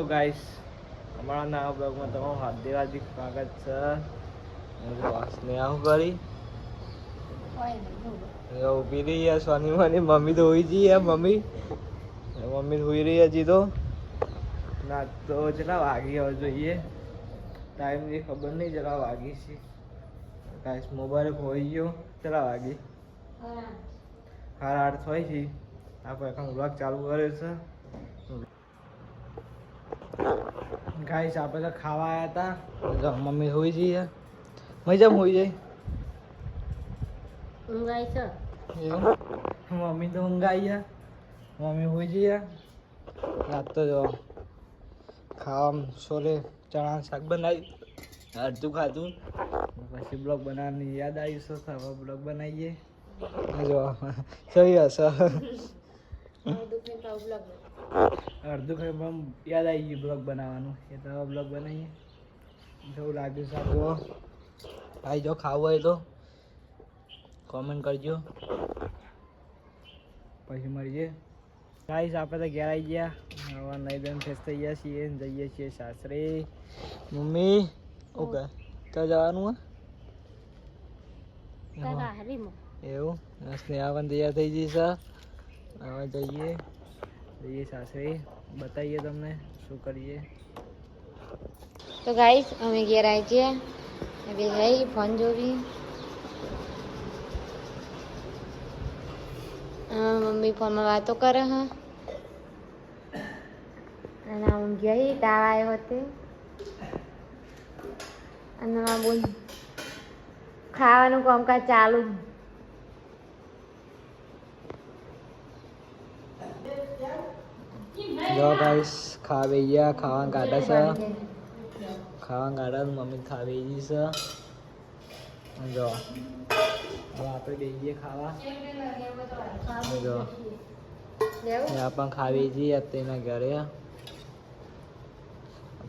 Guys અમારા નવા બ્લોગમાં તમારું હાર્દિક હાર્દિક સ્વાગત છે. હું વાસને આવું કરી ઊભી રહી યાર સ્વાની મમ્મી તો હોઈ જઈ મમ્મી. મમ્મી હોઈ રહી હજી તો. ના તો જરા વાગી હવે જોઈએ. ટાઈમની ખબર નહીં જરા વાગી છે. ગાઈસ મોબાઈલ હોઈ ગયો. જરા વાગી. હાર આઠ થઈ છે. આપણે આખા બ્લોગ ચાલુ કર્યો છે. ગાઈસ આપણે તો ખાવા આવ્યા હતા મમ્મી હોઈ જઈએ મજા હોઈ જાય છે. મમ્મી તો ઊંઘાઈ ગયા મમ્મી હોઈ જઈએ રાત તો જો ખાવામાં છોલે ચણા શાક બનાવી. અડધું ખાધું. પછી બ્લોગ બનાવવાની યાદ આવી છે. હવે બ્લોગ બનાવીએ. જો સહી હશે. અડધું ખાઈ પણ યાદ આવી ગયું બ્લોગ બનાવવાનું. એ તો બ્લોગ બનાવીએ. જેવું લાગ્યું સારું? ભાઈ જો ખાવું હોય તો કોમેન્ટ કરજો. પછી મળીએ. ગાઈસ આપણે તો ઘેર આવી ગયા. હવે નહીં બેન ફેસ થઈ ગયા છીએ જઈએ છીએ સાસરે. મમ્મી ઓકે. તો જવાનું હા? એવું? સ્નેહા તૈયાર થઈ જઈશ છે હવે જઈએ જઈએ સાસરે બતાવીએ તમને શું કરીએ તો ગાઈસ અમે ઘેર આવી છીએ હવે જઈ ફોન જોવી મમ્મી ફોનમાં વાતો કરે હ અને હું ગઈ તાવ આવ્યો હતો અને બોલ ખાવાનું કામકાજ ચાલુ જો ગાઈસ, ખાવા ગયા, ખાવાનું કાઢે છે. ખાવાનું કાઢે મમ્મી ખાવી બેસી છે. જો, હવે આપણે બેસી જઈએ ખાવા. જો પણ ખાવી જઈએ તેના ઘરે.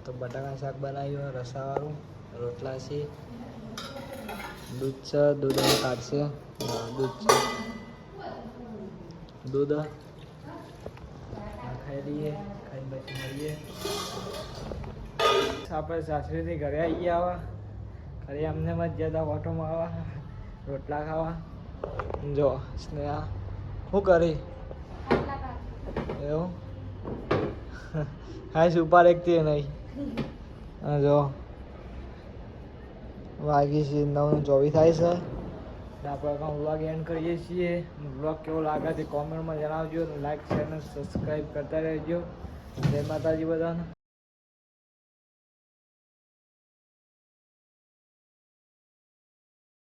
તો બટાકા શાક બનાવ્યું, રસાવાળું, રોટલા છે, દૂધ છે, દૂધ કાઢશે દૂધ છે. દૂધ. ખાઈ લઈએ ખાઈ પછી મળીએ. આપણે સાસરીથી ઘરે આવી ગયા આવા ઘરે અમને મજા હતા ઓટોમાં આવા રોટલા ખાવા. જો, સ્નેહા, શું કરી? એવું? હા સુપાર એકતી નહીં. જો. વાગી છે નવ ચોવીસ થાય છે. આપણે અગાઉ વ્લોગ એન્ડ કરીએ છીએ. વ્લોગ કેવો લાગે છે કોમેન્ટમાં જણાવજો લાઈક શેર અને સબસ્ક્રાઈબ કરતા રહેજો. જય માતાજી બધાને.